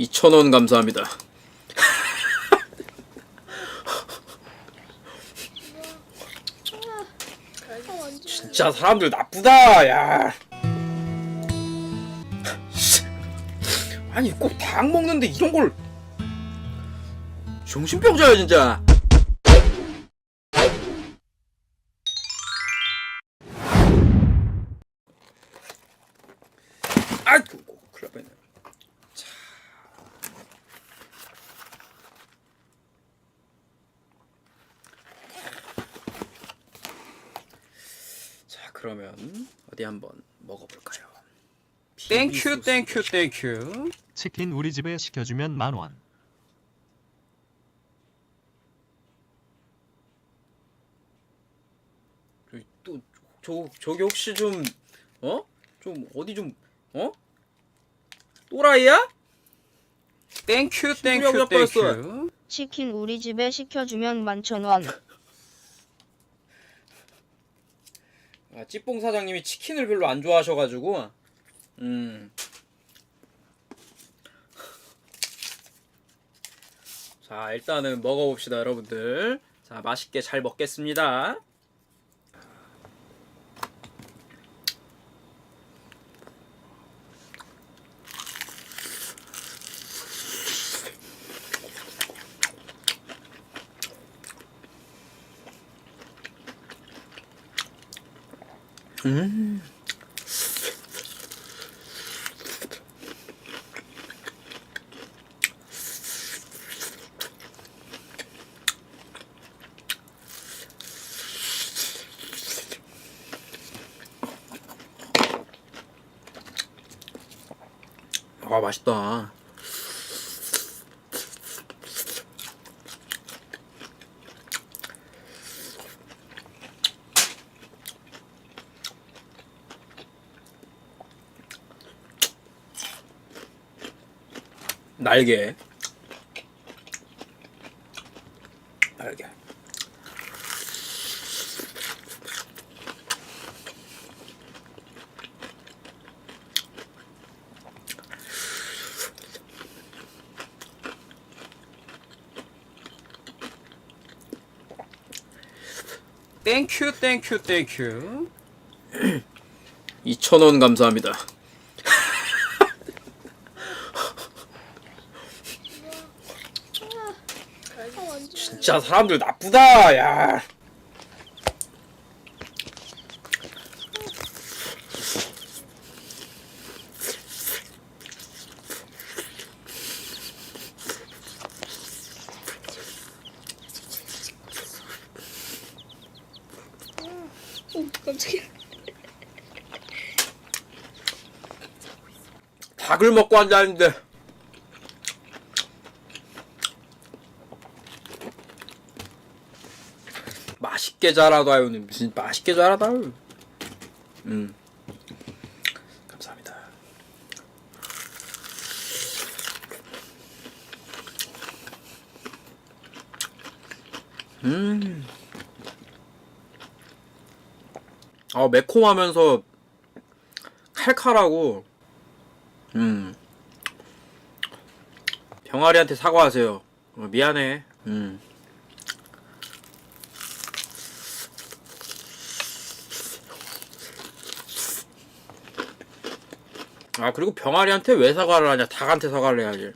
2,000원 감사합니다. 진짜 사람들 나쁘다, 야. 아니 꼭 닭 먹는데 이런 걸 정신병자야 진짜. 어디 한번 먹어볼까요? 땡큐 땡큐 땡큐 치킨 우리 집에 시켜주면 만원. 저기 또 저, 저기 혹시 좀 어? 좀 어디 좀 어? 또라이야? 땡큐 땡큐. 땡큐 치킨 우리 집에 시켜주면 만천 원. 아, 찌뽕 사장님이 치킨을 별로 안 좋아하셔가지고 음. 자 일단은 먹어봅시다 여러분들 자 맛있게 잘 먹겠습니다 음. 아 맛있다. 날개. 날개. 땡큐 땡큐 땡큐 2,000원 감사합니다. 진짜 사람들 나쁘다, 야. 오 깜짝이야. 닭을 먹고 앉아있는데. 맛있게 자라다요는 무슨 맛있게 자라다요. 음. 감사합니다. 음. 아 매콤하면서 칼칼하고 음. 병아리한테 사과하세요. 어, 미안해. 음. 아 그리고 병아리한테 왜 사과를 하냐? 닭한테 사과를 해야지.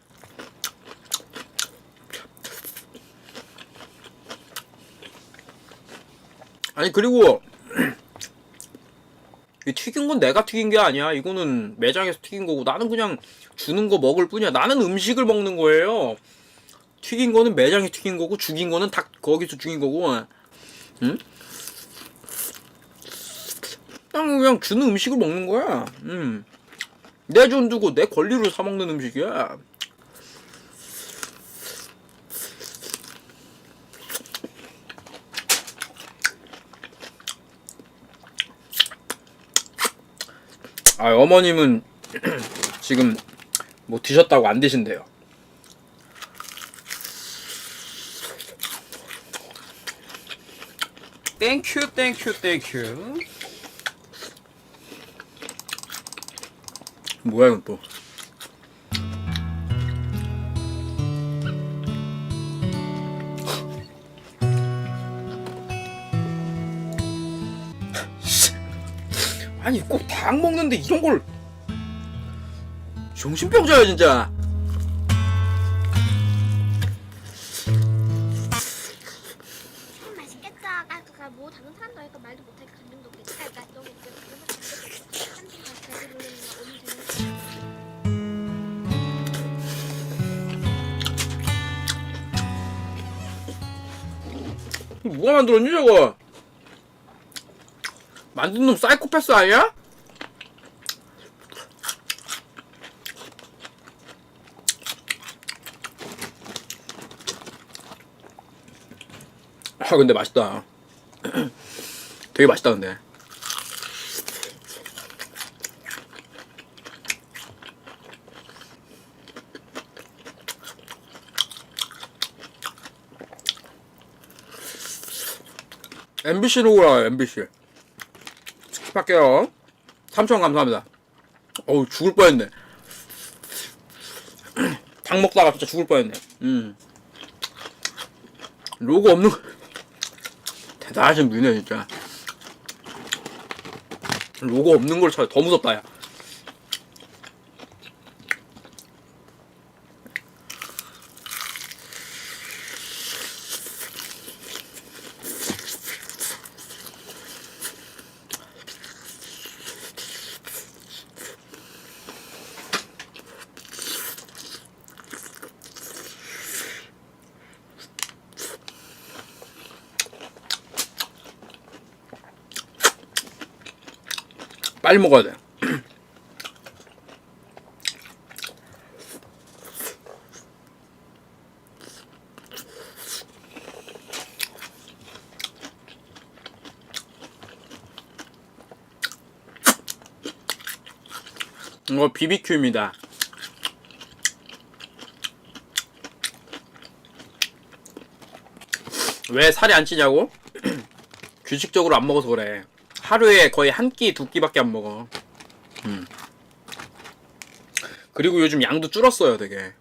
아니 그리고 이 튀긴 건 내가 튀긴 게 아니야. 이거는 매장에서 튀긴 거고 나는 그냥 주는 거 먹을 뿐이야. 나는 음식을 먹는 거예요. 튀긴 거는 매장에 튀긴 거고 죽인 거는 닭 거기서 죽인 거고. 응? 그냥 주는 음식을 먹는 거야. 음. 내 돈 두고 내 권리로 사 먹는 음식이야. 아 어머님은 지금 뭐 드셨다고 안 드신대요. 땡큐 땡큐 땡큐 뭐야 이건 또? 아니 꼭 닭 먹는데 이런 걸. 정신병자야 진짜. 누가 만들었니 저거? 만든 놈 사이코패스 아니야? 아 근데 맛있다. 되게 맛있다 근데 MBC로 오라 MBC 스킵할게요. 3천 감사합니다. 어우 죽을 뻔했네. 닭 먹다가 진짜 죽을 뻔했네. 음. 로고 없는 거. 대단하신 분이네 진짜. 로고 없는 걸 찾아. 더 무섭다 야 빨리 먹어야 돼 이거 BBQ입니다. 왜 살이 안 찌냐고? 규칙적으로 안 먹어서 그래. 하루에 거의 한 끼, 두 끼밖에 안 먹어. 음. 그리고 요즘 양도 줄었어요, 되게.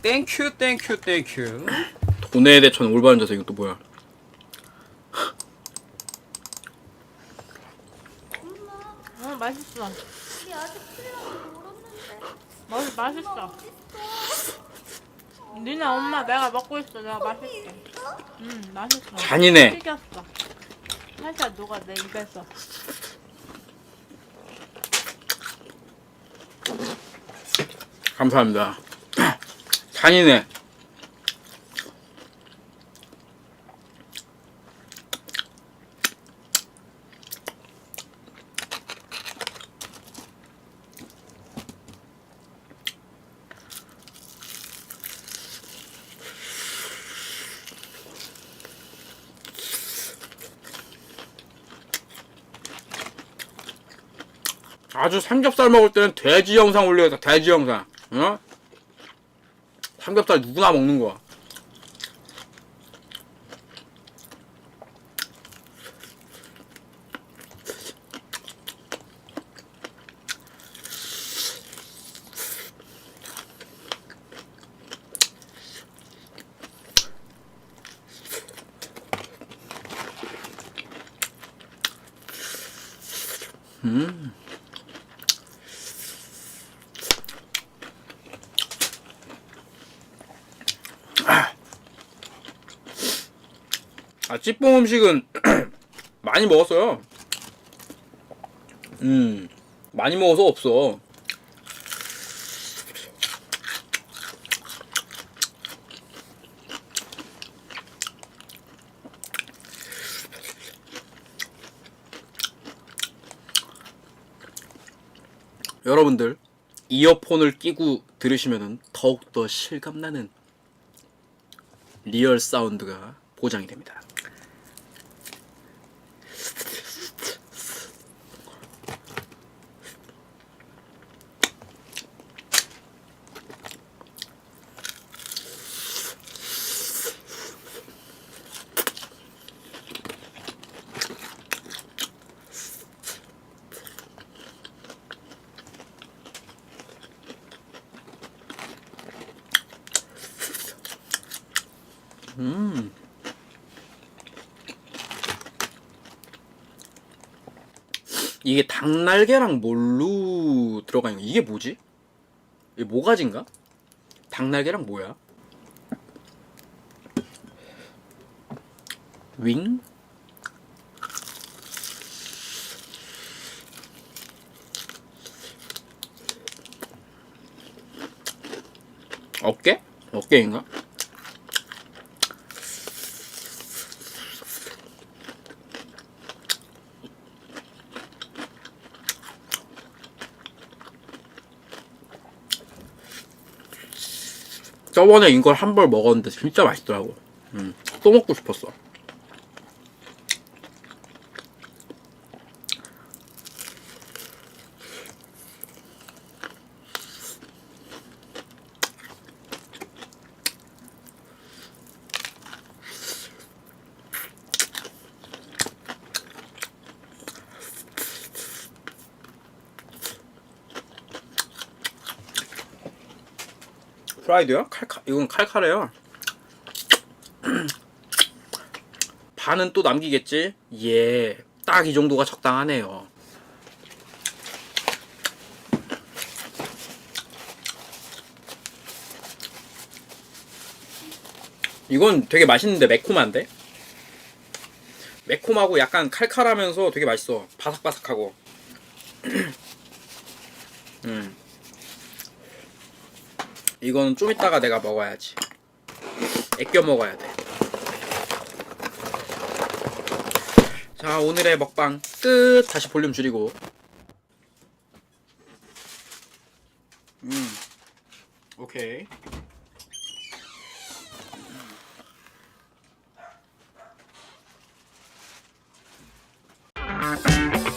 땡큐 땡큐 땡큐 돈에 대천 올바른 자세 또 뭐야? 맛있어. 우리 아직 풀이라고 모르는데. 맛 맛있어. 니네 엄마 내가 먹고 있어. 내가 맛있게. 응 맛있어. 잔인해. 튀겼어. 살살 녹아 내 입에서. 감사합니다. 잔인해. 아주 삼겹살 먹을 때는 돼지 영상 올려야 돼지 영상. 어? 삼겹살 누구나 먹는 거야 아 찌뽕 음식은 많이 먹었어요. 음 많이 먹어서 없어. 여러분들 이어폰을 끼고 들으시면 더욱더 실감나는 리얼 사운드가 보장이 됩니다. 음. 이게 닭날개랑 뭘로 들어가 있는 거 이게 뭐지? 이게 모가지인가? 닭날개랑 뭐야? 윙? 어깨? 어깨인가? 저번에 이걸 한 벌 먹었는데 진짜 맛있더라고. 음, 또 먹고 싶었어. 프라이드요? 칼칼 이건 칼칼해요. 반은 또 남기겠지? 예, 딱 이 정도가 적당하네요. 이건 되게 맛있는데 매콤한데? 매콤하고 약간 칼칼하면서 되게 맛있어. 바삭바삭하고. 음. 이거는 좀 이따가 내가 먹어야지 애껴 먹어야 돼. 자 오늘의 먹방 끝 다시 볼륨 줄이고 음 오케이 음.